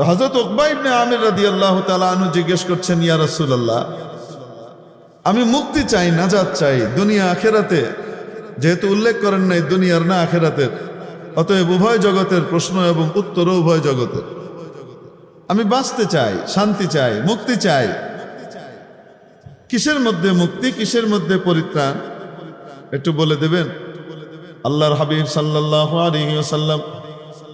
তো হজরত ওকবা ইবনে আমির রাদি আল্লাহ তালু জিজ্ঞেস করছেন, ইয়া রাসূলুল্লাহ, আমি মুক্তি চাই নাজাদ চাই দুনিয়া আখেরাতে? যেহেতু উল্লেখ করেন নাই দুনিয়ার না আখেরাতের। অতএব উভয় জগতের প্রশ্ন এবং উত্তর উভয় জগতের। আমি বাঁচতে চাই, শান্তি চাই, মুক্তি চাই। কিসের মধ্যে মুক্তি, কিসের মধ্যে পরিত্রাণ? একটু বলে দেবেন? আল্লাহর হাবিব সাল্লাহ আলহিসাল্লাম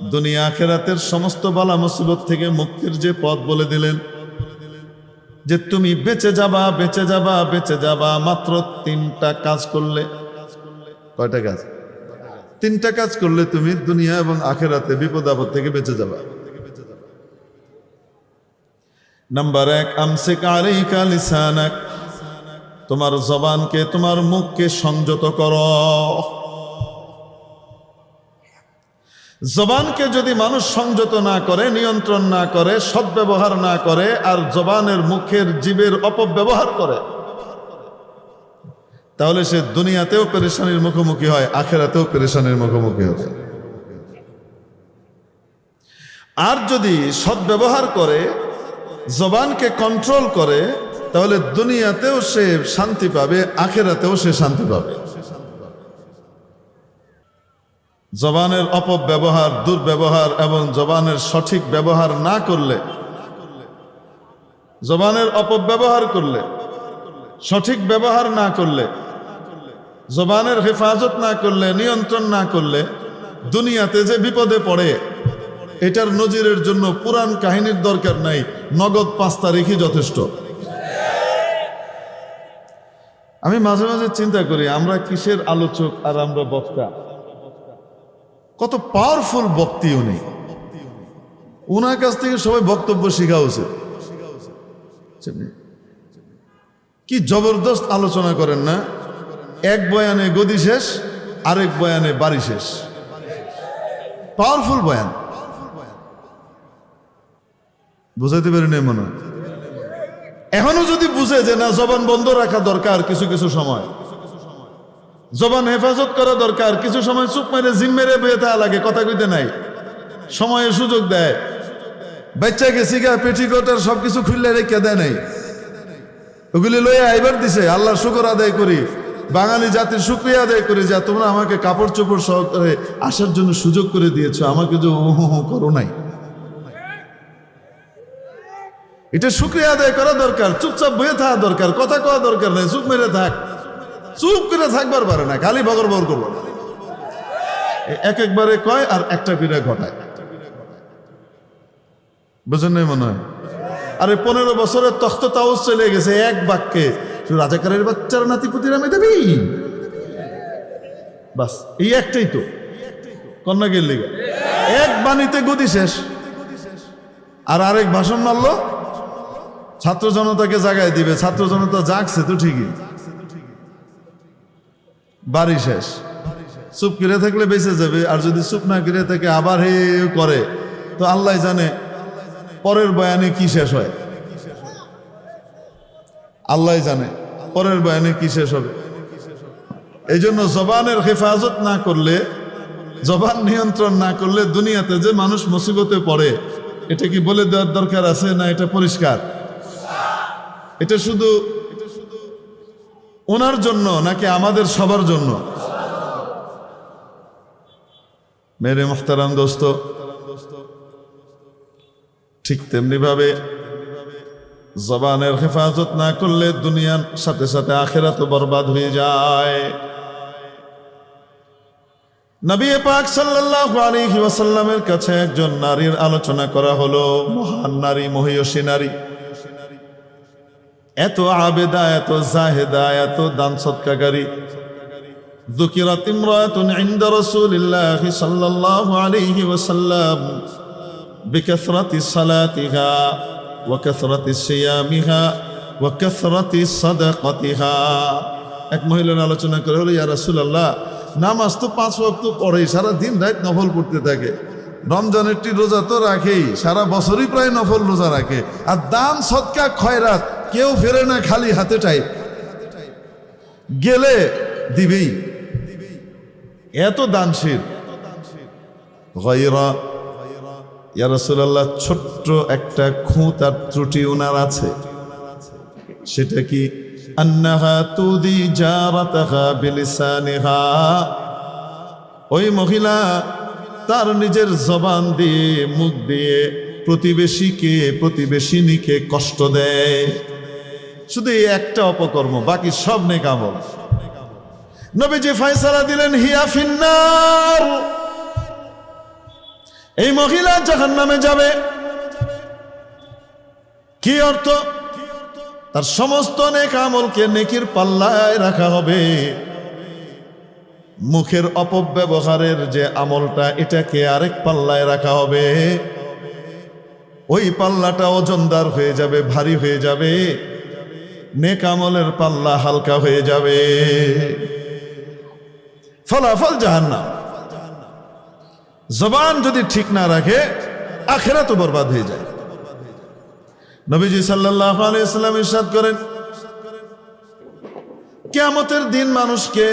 দুনিয়া আখেরাতের সমস্ত বালা মুসিবত থেকে মুক্তির যে পথ বলে দিলেন, যে তুমি বেঁচে যাবা বেঁচে যাবা বেঁচে যাবা, মাত্র তিনটা কাজ করলে। কয়টা কাজ? তিনটা কাজ করলে তুমি দুনিয়া এবং আখেরাতে বিপদ আপদ থেকে বেঁচে যাবা। নাম্বার এক, আমসিক আলাইকা লিসানাক। তোমার জবানকে, তোমার মুখকে সংযত করো। জবানকে যদি মানুষ সংযত না করে, নিয়ন্ত্রণ না করে, সদ্ব্যবহার না করে, আর জবানের মুখের জীবের অপব্যবহার করে, তাহলে সে দুনিয়াতেও পেরেশানির মুখোমুখি হয়, আখেরাতেও পেরেশানির মুখোমুখি হবে। আর যদি সদ্ব্যবহার করে, জবানকে কন্ট্রোল করে, তাহলে দুনিয়াতেও সে শান্তি পাবে, আখেরাতেও সে শান্তি পাবে। জবানের অপব্যবহার, দুর্ব্যবহার এবং জবানের সঠিক ব্যবহার না করলে, জবানের অপব্যবহার করলে, সঠিক ব্যবহার না করলে, জবানের হেফাজত না করলে, নিয়ন্ত্রণ না করলে, দুনিয়াতে যে বিপদে পড়ে, এটার নজিরের জন্য পুরাণ কাহিনীর দরকার নাই, নগদ পাঁচ তারিখই যথেষ্ট। আমি মাঝে মাঝে চিন্তা করি, আমরা কিসের আলোচক আর আমরা বক্তা? কত পাওয়ারফুল বক্তি উনি। ওনার কাছ থেকে সবাই বক্তব্য শেখা উচিত। কি জবরদস্ত আলোচনা করেন না? এক বয়ানে গদি শেষ, আরেক বয়ানে বাড়ি শেষ। পাওয়ারফুল বয়ান। বুঝাইতে পারি না মনে। এখনও যদি বুঝে যে না, জবান বন্ধ রাখা দরকার কিছু কিছু সময়। জবান হেফাজত করা দরকার। কিছু সময় চুপ মেরে জিম মেরে বেয়ে থাকা লাগে, কথা কইতে নাই। সময়ের সুযোগ দেয়। বাচ্চা গেছি পেটিকোটার সবকিছু খুললে রেখে দেয় নাই। ওগুলি লইয়া আইবার দিছে, আল্লাহ শুকর আদায় করি। বাঙালি জাতির শুক্রিয়া আদায় করি যা তোমরা আমাকে কাপড় চোপড় সহকারে আসার জন্য সুযোগ করে দিয়েছ। আমাকে যে হু করো নাই। এটা শুক্রিয়া আদায় করা দরকার, চুপচাপ বয়ে থাকা দরকার, কথা কওয়া দরকার নাই, চুপ মেরে থাক। চুপ করে থাকবার পারে না, খালি বগর বগর করব এক একবারে কয় আর একটা পিড়ে ঘটায়। বুঝেন নাই মনে হয়? আরে পনেরো বছরের তখ্ত তাওস চলে গেছে, এক বাক্যে রাজাকারের বাচ্চার নাতিপুতির আমি দেবি? বাস, এই একটাই তো। কন্যা গেল এক বাণীতে গদি শেষ। আর আরেক ভাষণ মারলো, ছাত্র জনতাকে জাগায় দিবে, ছাত্র জনতা জাগছে তো ঠিকই। বাড়ি শেষ। চুপ করে থাকলে বেঁচে যাবে, আর যদি চুপ না করে থাকে, আবার হে করে। তো আল্লাহ জানে পরের বয়ানে কি শেষ হয়। আল্লাহ জানে পরের বয়ানে কি শেষ হবে। এই জন্য জবানের হেফাজত না করলে, জবান নিয়ন্ত্রণ না করলে দুনিয়াতে যে মানুষ মুসিবতে পড়ে, এটা কি বলে দেওয়ার দরকার আছে না এটা পরিষ্কার? এটা শুধু ওনার জন্য নাকি আমাদের সবার জন্য? মেরে মোহতারাম দোস্ত, ঠিক তেমনি ভাবে জবানের হেফাজত না করলে দুনিয়ার সাথে সাথে আখেরাত বরবাদ হয়ে যায়। নবী পাক আলাইহি ওয়াসাল্লামের কাছে একজন নারীর আলোচনা করা হলো, মহান নারী, মহিয়সী নারী। এত আবেদা এত জাহেদা এত দান সৎকারী ذكرت امرأة عند رسول الله صلى الله عليه وسلم بكثرة صلاتها وكثرة صيامها وكثرة صدقتها এক মহিলার আলোচনা করে হলো ইয়া রাসূলুল্লাহ নামাজ তো পাঁচ ওয়াক্ত পড়েই সারা দিন রাত নফল পড়তে থাকে রমজানেরটি রোজা তো রাখেই সারা বছরই প্রায় নফল রোজা রাখে আর দান সৎকা খয়রাত কেউ ফেরে না খালি হাতে টাইপ। গেলে দিবেই। এত দানশীল। গয়রা, ইয়া ছোট্ট একটা খুঁত আর ত্রুটি ওনার আছে। সেটা কি? ওই মহিলা তার নিজের জবান দিয়ে, মুখ দিয়ে প্রতিবেশীকে, প্রতিবেশিনীকে কষ্ট দেয়। শুধু এই একটা অপকর্ম, বাকি সব নেকামল। নবীজি ফয়সালা দিলেন, হিয়া ফিন্নার। এই মহিলা জাহান নামে যাবে, কি অর্থ? তার সমস্ত নেক আমলকে নেকির পাল্লায় রাখা হবে। মুখের অপব্যবহারের যে আমলটা, এটাকে আরেক পাল্লায় রাখা হবে। ওই পাল্লাটা ওজনদার হয়ে যাবে, ভারী হয়ে যাবে। নেক আমলের পাল্লা হালকা হয়ে যাবে। ফলাফল জাহান্নাম। জবান যদি ঠিক না রাখে আখেরা তো বরবাদ হয়ে যায়। নবীজি সাল্লাহ আলাইসাল্লাম ইরশাদ করেন, কেয়ামতের দিন মানুষকে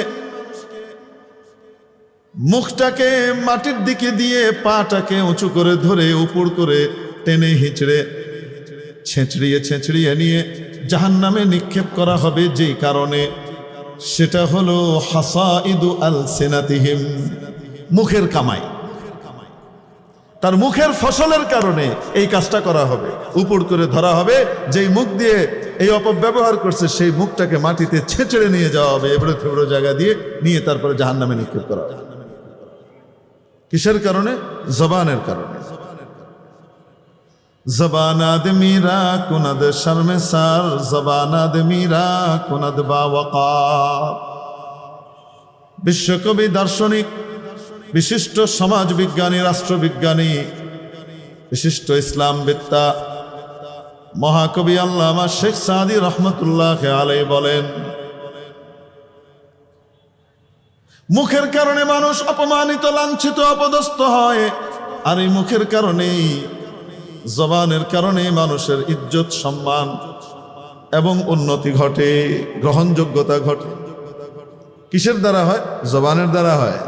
মুখটাকে মাটির দিকে দিয়ে পাটাকে উঁচু করে ধরে, উপর করে টেনে হিঁচড়ে, ছেঁচড়িয়ে ছেঁচড়িয়ে নিয়ে জাহান নামে নিক্ষেপ করা হবে যেই কারণে। সেটা হলো হাসা ইদু আল সেনাতিহিম মুখের কামাই। তার মুখের ফসলের কারণে এই কাজটা করা হবে। উপর করে ধরা হবে, যেই মুখ দিয়ে এই অপব্যবহার করছে, সেই মুখটাকে মাটিতে ছেঁচড়ে নিয়ে যাওয়া হবে, এবড়ো থেবড়ো জায়গা দিয়ে নিয়ে তারপরে জাহান নামে নিক্ষেপ করা হবে। কিসের কারণে? জবানের কারণে। জবান আদমিরা কুনদ শর্মে সার, জবান আদমিরা কুনদ বাওয়াকার বিশ্বকবি দার্শনিক, বিশিষ্ট সমাজ বিজ্ঞানী, রাষ্ট্রবিজ্ঞানী, বিশিষ্ট ইসলাম বিদ্যা, মহাকবি আল্লামা শেখ সাদি রহমতুল্লাহ আলাই বলেন, মুখের কারণে মানুষ অপমানিত, লাঞ্ছিত, অপদস্থ হয়। আর এই মুখের কারণেই জবানের কারণে মানুষের ইজ্জত, সম্মান এবং উন্নতি ঘটে, গ্রহণযোগ্যতা ঘটে। কিসের দ্বারা হয়? জবানের দ্বারা হয়।